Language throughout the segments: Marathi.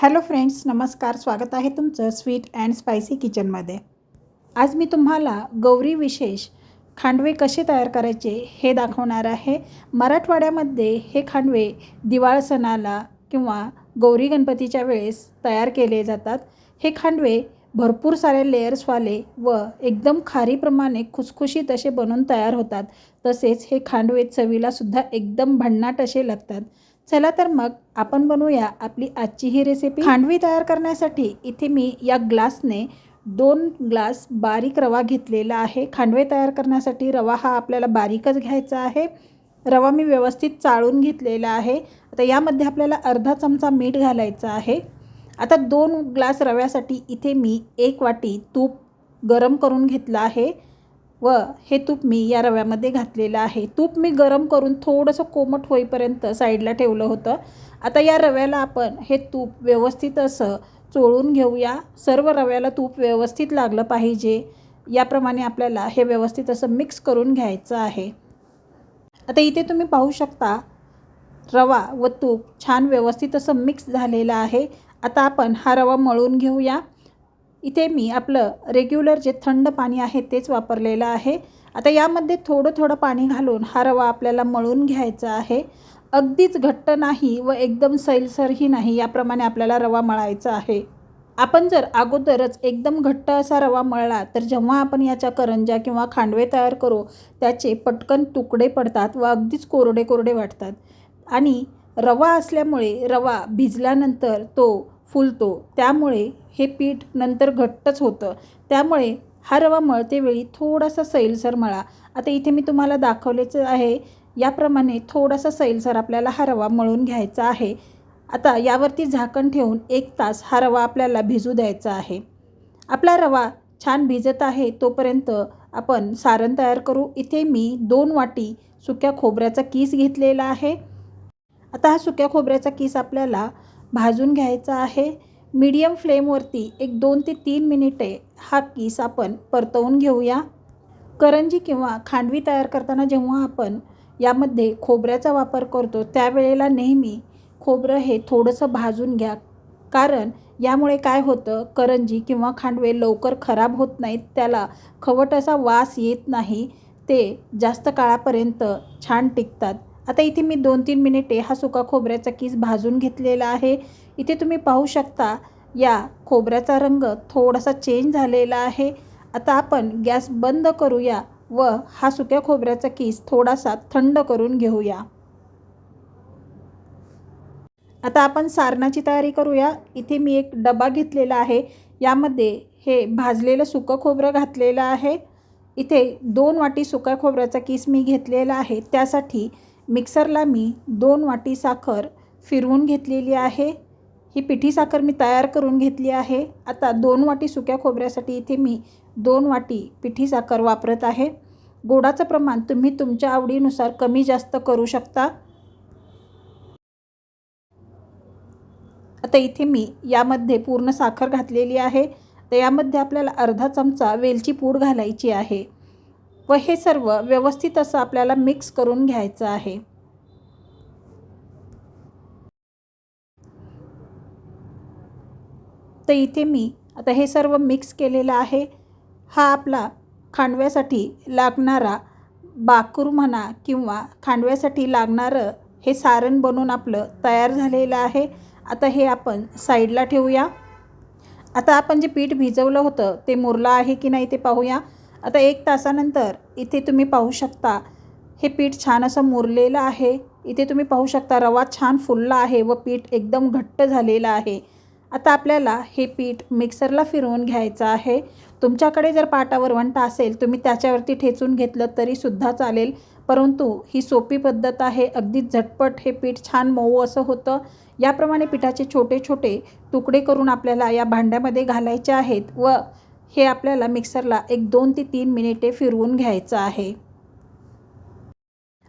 हॅलो फ्रेंड्स नमस्कार स्वागत आहे तुमचं स्वीट अँड स्पायसी किचनमध्ये. आज मी तुम्हाला गौरी विशेष खांडवे कसे तयार करायचे हे दाखवणार आहे. मराठवाड्यामध्ये हे खांडवे दिवाळ सणाला किंवा गौरी गणपतीच्या वेळेस तयार केले जातात. हे खांडवे भरपूर सारे लेयर्सवाले व एकदम खारीप्रमाणे खुसखुशीत असे बनून तयार होतात. तसेच हे खांडवे चवीलासुद्धा एकदम भन्नाट असे लागतात. चला तर मग आपण बनवूया आपली आजची ही रेसिपी खांडवी तयार करण्यासाठी इथे मी या ग्लासने दोन ग्लास बारीक रवा घेतलेला आहे. खांडवे तयार करण्यासाठी रवा हा आपल्याला बारीकच घ्यायचा आहे. रवा मी व्यवस्थित चाळून घेतलेला आहे. आता यामध्ये आपल्याला अर्धा चमचा मीठ घालायचं आहे. आता दोन ग्लास रव्यासाठी इथे मी एक वाटी तूप गरम करून घेतलं आहे. व हे तूप मी या रव्यामध्ये घातलेलं आहे. तूप मी गरम करून थोडंसं कोमट होईपर्यंत साईडला ठेवलं होतं. आता या रव्याला आपण हे तूप व्यवस्थित असं चोळून घेऊया. सर्व रव्याला तूप व्यवस्थित लागलं पाहिजे. याप्रमाणे आपल्याला हे व्यवस्थित असं मिक्स करून घ्यायचं आहे. आता इथे तुम्ही पाहू शकता रवा व तूप छान व्यवस्थित असं मिक्स झालेलं आहे. आता आपण हा रवा मळून घेऊया. इथे मी आपलं रेग्युलर जे थंड पाणी आहे तेच वापरलेलं आहे. आता यामध्ये थोडं थोडं पाणी घालून हा रवा आपल्याला मळून घ्यायचा आहे. अगदीच घट्ट नाही व एकदम सैलसरही नाही याप्रमाणे आपल्याला रवा मळायचा आहे. आपण जर अगोदरच एकदम घट्ट असा रवा मळला तर जेव्हा आपण याच्या करंजा किंवा खांडवे तयार करू त्याचे पटकन तुकडे पडतात व अगदीच कोरडे कोरडे वाटतात. आणि रवा असल्यामुळे रवा भिजल्यानंतर तो फुलतो. त्यामुळे हे पीठ नंतर घट्टच होतं. त्यामुळे हा रवा मळतेवेळी थोडासा सैलसर मळा. आता इथे मी तुम्हाला दाखवलेचं आहे. याप्रमाणे थोडासा सैलसर आपल्याला हा रवा मळून घ्यायचा आहे. आता यावरती झाकण ठेवून एक तास हा रवा आपल्याला भिजू द्यायचा आहे. आपला रवा छान भिजत आहे तोपर्यंत आपण सारण तयार करू. इथे मी दोन वाटी सुक्या खोबऱ्याचा कीस घेतलेला आहे. आता हा सुक्या खोबऱ्याचा कीस आपल्याला भाजून घ्यायचा आहे. मीडियम फ्लेमवरती एक दोन ते तीन मिनिटे हा किस आपण परतवून घेऊया. करंजी किंवा खांडवी तयार करताना जेव्हा आपण यामध्ये खोबऱ्याचा वापर करतो त्यावेळेला नेहमी खोबरं हे थोडंसं भाजून घ्या. कारण यामुळे काय होतं करंजी किंवा खांडवे लवकर खराब होत नाहीत त्याला खवट असा वास येत नाही ते जास्त काळापर्यंत छान टिकतात. आता इथे मी दोन तीन मिनिटे हा सुका खोबऱ्याचा किस भाजून घेतलेला आहे. इथे तुम्ही पाहू शकता या खोबऱ्याचा रंग थोडासा चेंज झालेला आहे. आता आपण गॅस बंद करूया व हा सुक्या खोबऱ्याचा किस थोडासा थंड करून घेऊया. आता आपण सारणाची तयारी करूया. इथे मी एक डबा घेतलेला आहे. यामध्ये हे भाजलेलं सुकं खोबरं घातलेलं आहे. इथे दोन वाटी सुका खोबऱ्याचा किस मी घेतलेला आहे. त्यासाठी मिक्सरला मी दोन वाटी साखर फिरवून घेतलेली आहे. ही पिठी साखर मी तयार करून घेतली आहे. आता दोन वाटी सुक्या खोबऱ्यासाठी इथे मी दोन वाटी पिठी साखर वापरत आहे. गोडाचं प्रमाण तुम्ही तुमच्या आवडीनुसार कमी जास्त करू शकता. आता इथे मी यामध्ये पूर्ण साखर घातलेली आहे. तर यामध्ये आपल्याला अर्धा चमचा वेलची पूड घालायची आहे. व हे सर्व व्यवस्थित असं आपल्याला मिक्स करून घ्यायचं आहे. तर इथे मी आता हे सर्व मिक्स केलेलं आहे. हा आपला खांडव्यासाठी लागणारा बाकूर म्हणा किंवा खांडव्यासाठी लागणारं हे सारण बनून आपलं तयार झालेलं आहे. आता हे आपण साईडला ठेवूया. आता आपण जे पीठ भिजवलं होतं ते मुरलं आहे की नाही ते पाहूया. आता एक तासानंतर इथे तुम्ही पाहू शकता हे पीठ छान असं मुरलेलं आहे. इथे तुम्ही पाहू शकता रवा छान फुलला आहे व पीठ एकदम घट्ट झालेलं आहे. आता आपल्याला हे पीठ मिक्सरला फिरवून घ्यायचं आहे. तुमच्याकडे जर पाटावर वंटा असेल तुम्ही त्याच्यावरती ठेचून घेतलं तरीसुद्धा चालेल. परंतु ही सोपी पद्धत आहे. अगदी झटपट हे पीठ छान मऊ असं होतं. याप्रमाणे पिठाचे छोटे छोटे तुकडे करून आपल्याला या भांड्यामध्ये घालायचे आहेत व हे आपल्याला मिक्सरला एक दोन ते तीन मिनिटे फिरवून घ्यायचं आहे.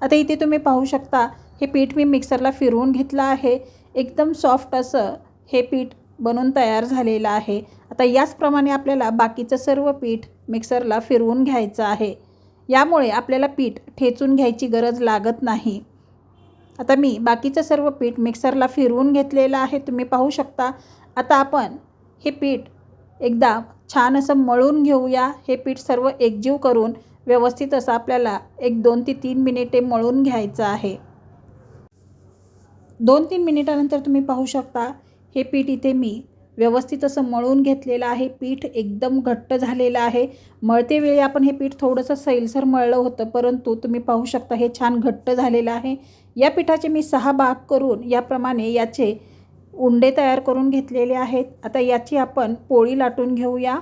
आता इथे तुम्ही पाहू शकता हे पीठ मी मिक्सरला फिरवून घेतलं आहे. एकदम सॉफ्ट असं हे पीठ बनून तयार झालेलं आहे. आता याचप्रमाणे आपल्याला बाकीचं सर्व पीठ मिक्सरला फिरवून घ्यायचं आहे. यामुळे आपल्याला पीठ ठेचून घ्यायची गरज लागत नाही. आता मी बाकीचं सर्व पीठ मिक्सरला फिरवून घेतलेलं आहे तुम्ही पाहू शकता. आता आपण हे पीठ एकदा छान असं मळून घेऊया. हे पीठ सर्व एकजीव करून व्यवस्थित असं आपल्याला एक दोन ते तीन मिनिटे मळून घ्यायचं आहे. दोन तीन मिनिटानंतर तुम्ही पाहू शकता हे पीठ इथे मी व्यवस्थित असं मळून घेतलेलं आहे. पीठ एकदम घट्ट झालेलं आहे. मळते वेळी आपण हे पीठ थोडंसं सैलसर मळलं होतं परंतु तुम्ही पाहू शकता हे छान घट्ट झालेलं आहे. या पिठाचे मी सहा भाग करून याप्रमाणे याचे उंडे तयार करून घेतलेले आहेत. आता याची आपण पोळी लाटून घेऊया.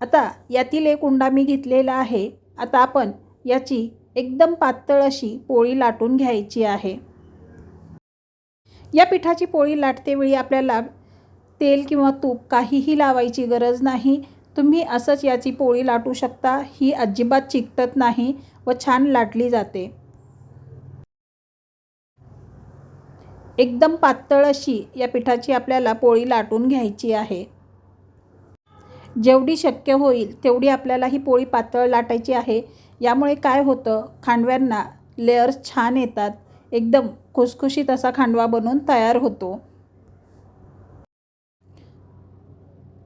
आता यातील एक उंडा मी घेतलेला आहे. आता आपण याची एकदम पातळ अशी पोळी लाटून घ्यायची आहे. या पिठाची पोळी लाटतेवेळी आपल्याला तेल किंवा तूप काहीही लावायची गरज नाही. तुम्ही असंच याची पोळी लाटू शकता. ही अजिबात चिकटत नाही व छान लाटली जाते. एकदम पातळ अशी या पिठाची आपल्याला पोळी लाटून घ्यायची आहे. जेवढी शक्य होईल तेवढी आपल्याला ही पोळी पातळ लाटायची आहे. यामुळे काय होतं? खांडव्यांना लेअर्स छान येतात. एकदम खुसखुशीत असा खांडवा बनून तयार होतो.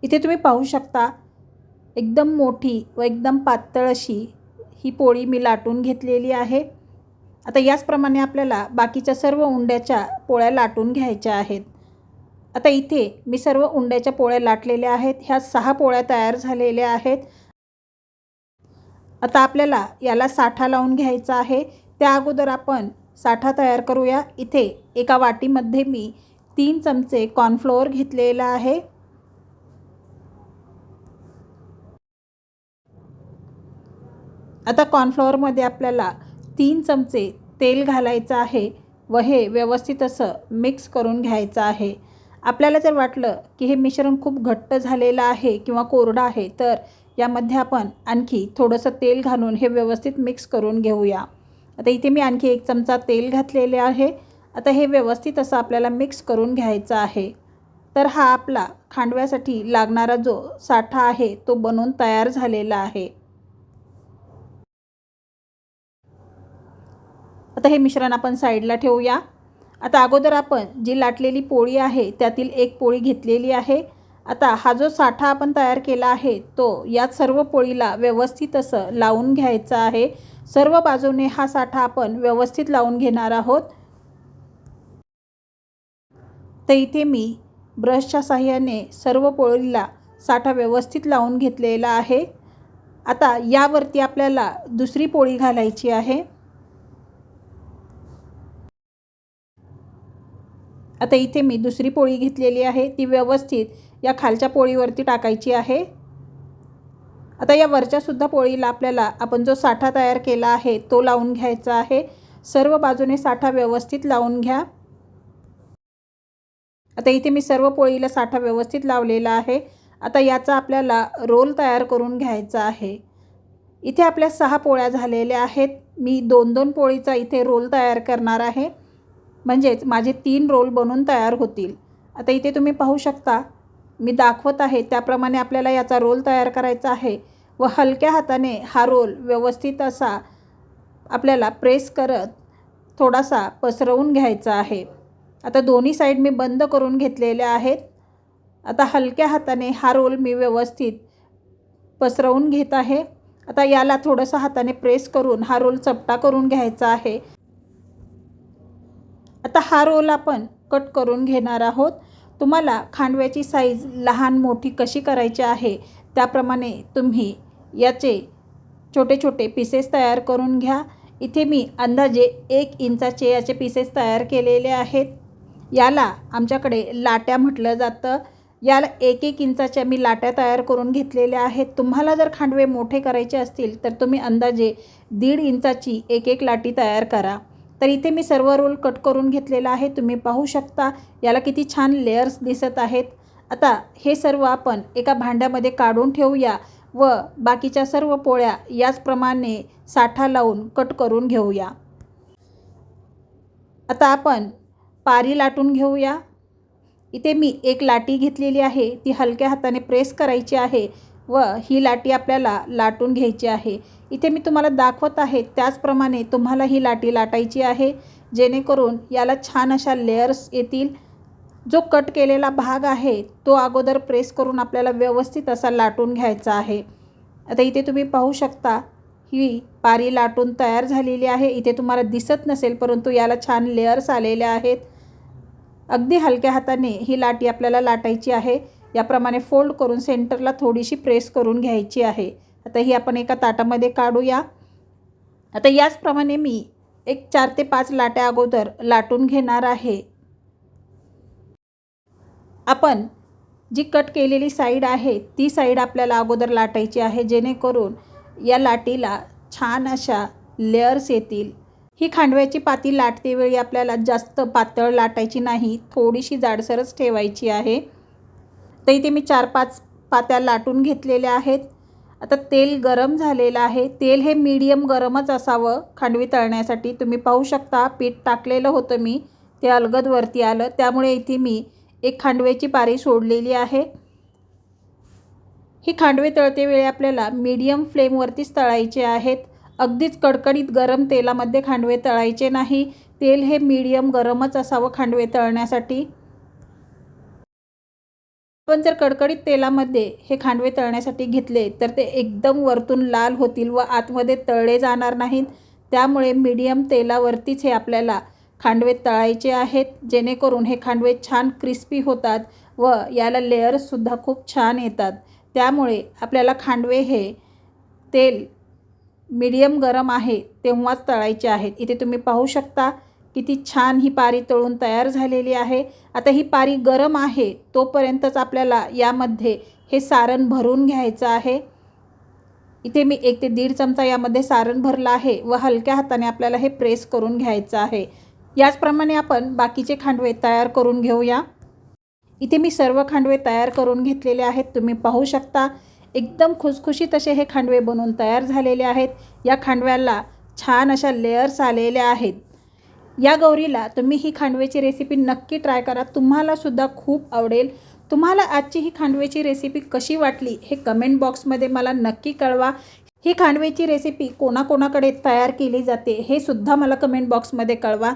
इथे तुम्ही पाहू शकता एकदम मोठी व एकदम पातळ अशी ही पोळी मी लाटून घेतलेली आहे. आता याचप्रमाणे आपल्याला बाकीच्या सर्व उंड्याच्या पोळ्या लाटून घ्यायच्या आहेत. आता इथे मी सर्व उंड्याच्या पोळ्या लाटलेल्या आहेत. ह्या सहा पोळ्या तयार झालेल्या आहेत. आता आपल्याला याला साठा लावून घ्यायचा आहे. त्या अगोदर आपण साठा तयार करूया. इथे एका वाटीमध्ये मी तीन चमचे कॉर्नफ्लोअर घेतलेला आहे. आता कॉर्नफ्लोअरमध्ये आपल्याला तीन चमचे तेल घालायचं आहे व हे व्यवस्थित असं मिक्स करून घ्यायचं आहे. आपल्याला जर वाटलं की हे मिश्रण खूप घट्ट झालेलं आहे किंवा कोरडं आहे तर यामध्ये आपण आणखी थोडंसं तेल घालून हे व्यवस्थित मिक्स करून घेऊया. आता इथे मी आणखी एक चमचा तेल घातलेले आहे. आता हे व्यवस्थित असं आपल्याला मिक्स करून घ्यायचं आहे. तर हा आपला खांडव्यासाठी लागणारा जो साठा आहे तो बनवून तयार झालेला आहे. आता हे मिश्रण आपण साईडला ठेवूया. आता अगोदर आपण जी लाटलेली पोळी आहे त्यातील एक पोळी घेतलेली आहे. आता हा जो साठा आपण तयार केला आहे तो या सर्व पोळीला व्यवस्थित असं लावून घ्यायचा आहे. सर्व बाजूने हा साठा आपण व्यवस्थित लावून घेणार आहोत. तर इथे मी ब्रशच्या साह्याने सर्व पोळीला साठा व्यवस्थित लावून घेतलेला आहे. आता यावरती आपल्याला दुसरी पोळी घालायची आहे. आता इथे मी दुसरी पोळी घेतलेली आहे. ती व्यवस्थित या खालच्या पोळीवरती टाकायची आहे. आता या वरच्यासुद्धा पोळीला आपल्याला आपण जो साठा तयार केला आहे तो लावून घ्यायचा आहे. सर्व बाजूने साठा व्यवस्थित लावून घ्या. आता इथे मी सर्व पोळीला साठा व्यवस्थित लावलेला आहे. आता याचा आपल्याला रोल तयार करून घ्यायचा आहे. इथे आपल्या सहा पोळ्या झालेल्या आहेत. मी दोन दोन पोळीचा इथे रोल तयार करणार आहे. म्हणजेच माझे तीन रोल बनून तयार होतील. आता इथे तुम्ही पाहू शकता मी दाखवत आहे त्याप्रमाणे आपल्याला याचा रोल तयार करायचा आहे व हलक्या हाताने हा रोल व्यवस्थित असा आपल्याला प्रेस करत थोडासा पसरवून घ्यायचा आहे. आता दोन्ही साईड मी बंद करून घेतलेल्या आहेत. आता हलक्या हाताने हा रोल मी व्यवस्थित पसरवून घेत आहे. आता याला थोडंसं हाताने प्रेस करून हा रोल चपटा करून घ्यायचा आहे. आता हा रोल आपण कट करून घेणार आहोत. तुम्हाला खांडव्याची साईज लहान मोठी कशी करायची आहे त्याप्रमाणे तुम्ही याचे छोटे छोटे पीसेस तयार करून घ्या. इथे मी अंदाजे एक इंचाचे याचे पीसेस तयार केलेले आहेत. याला आमच्याकडे लाट्या म्हटलं जातं. याला एक एक इंचाच्या मी लाट्या तयार करून घेतलेल्या आहेत. तुम्हाला जर खांडवे मोठे करायचे असतील तर तुम्ही अंदाजे दीड इंचाची एक एक लाटी तयार करा. तर इथे मी सर्व रोल कट करून घेतलेला आहे. तुम्ही पाहू शकता. याला किती छान लेयर्स दिसत आहेत. आता हे सर्व आपण एका भांड्यामध्ये काढून ठेवूया व बाकीच्या सर्व पोळ्या याचप्रमाणे साठा लावून कट करून घेऊया. आता आपण पारी लाटून घेऊया. इथे मी एक लाटी घेतलेली आहे. ती हलक्या हाताने प्रेस करायची आहे व ही लाटी आपल्याला लाटून घ्यायची आहे. इथे मी तुम्हाला दाखवत आहे त्याचप्रमाणे तुम्हाला ही लाटी लाटायची आहे जेणेकरून याला छान अशा लेअर्स येतील. जो कट केलेला भाग आहे तो अगोदर प्रेस करून आपल्याला व्यवस्थित असा लाटून घ्यायचा आहे. आता इथे तुम्ही पाहू शकता ही पारी लाटून तयार झालेली आहे. इथे तुम्हाला दिसत नसेल परंतु याला छान लेअर्स आलेले आहेत. अगदी हलक्या हाताने ही लाटी आपल्याला लाटायची आहे. याप्रमाणे फोल्ड करून सेंटरला थोडीशी प्रेस करून घ्यायची आहे. आता ही आपण एका ताटामध्ये काढूया. आता याचप्रमाणे मी एक चार ते पाच लाट्या अगोदर लाटून घेणार आहे. आपण जी कट केलेली साईड आहे ती साईड आपल्याला अगोदर लाटायची आहे जेणेकरून या लाटीला छान अशा लेअर्स येतील. ही खांडव्याची पाती लाटते वेळी आपल्याला जास्त पातळ लाटायची नाही थोडीशी जाडसरच ठेवायची आहे. तर इथे मी चार पाच पात्या लाटून घेतलेल्या आहेत. आता तेल गरम झालेलं आहे. तेल हे मीडियम गरमच असावं. खांडवी तळण्यासाठी तुम्ही पाहू शकता. पीठ टाकलेलं होतं मी. ते अलगद वरती आलं. त्यामुळे इथे मी एक खांडव्याची पारी सोडलेली आहे. ही खांडवे तळते वेळी आपल्याला मीडियम फ्लेमवरतीच तळायचे आहेत. अगदीच कडकडीत गरम तेलामध्ये खांडवे तळायचे नाही. तेल हे मीडियम गरमच असावं खांडवे तळण्यासाठी. पण जर कडकडीत तेलामध्ये हे खांडवे तळण्यासाठी घेतले तर ते एकदम वरतून लाल होतील व आतमध्ये तळले जाणार नाहीत. त्यामुळे मीडियम तेलावरतीच हे आपल्याला खांडवे तळायचे आहेत. जेणेकरून हे खांडवे छान क्रिस्पी होतात व याला लेअर्ससुद्धा खूप छान येतात. त्यामुळे आपल्याला खांडवे हे तेल मीडियम गरम आहे तेव्हाच तळायचे आहेत. इथे तुम्ही पाहू शकता किती छान ही पारी तळून तयार झालेली आहे. आता ही पारी गरम आहे तोपर्यंतच आपल्याला यामध्ये हे सारण भरून घ्यायचं आहे. इथे मी एक ते दीड चमचा यामध्ये सारण भरलं आहे व हलक्या हाताने आपल्याला हे प्रेस करून घ्यायचं आहे. याचप्रमाणे आपण बाकीचे खांडवे तयार करून घेऊया. इथे मी सर्व खांडवे तयार करून घेतलेले आहेत तुम्ही पाहू शकता. एकदम खुसखुशीत असे हे खांडवे बनवून तयार झालेले आहेत. या खांडव्याला छान अशा लेयर्स आलेल्या आहेत. या गौरीला तुम्ही ही खांडव्याची रेसिपी नक्की ट्राय करा. तुम्हालासुद्धा खूप आवडेल. तुम्हाला आजची ही खांडव्याची रेसिपी कशी वाटली हे कमेंट बॉक्समध्ये मला नक्की कळवा. ही खांडवेची रेसिपी कोणाकोणाकडे तयार केली जाते हे सुद्धा मला कमेंट बॉक्समध्ये कळवा.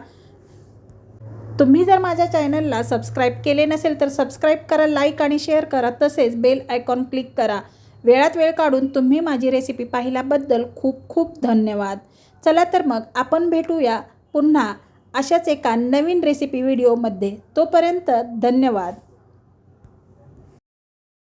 तुम्ही जर माझ्या चॅनलला सबस्क्राईब केले नसेल तर सबस्क्राईब करा लाईक आणि शेअर करा. तसेच बेल आयकॉन क्लिक करा. वेळात वेळ काढून तुम्ही माझी रेसिपी पाहिल्याबद्दल खूप खूप धन्यवाद. चला तर मग आपण भेटूया पुन्हा अशाच एका नवीन रेसिपी व्हिडिओमध्ये तोपर्यंत धन्यवाद.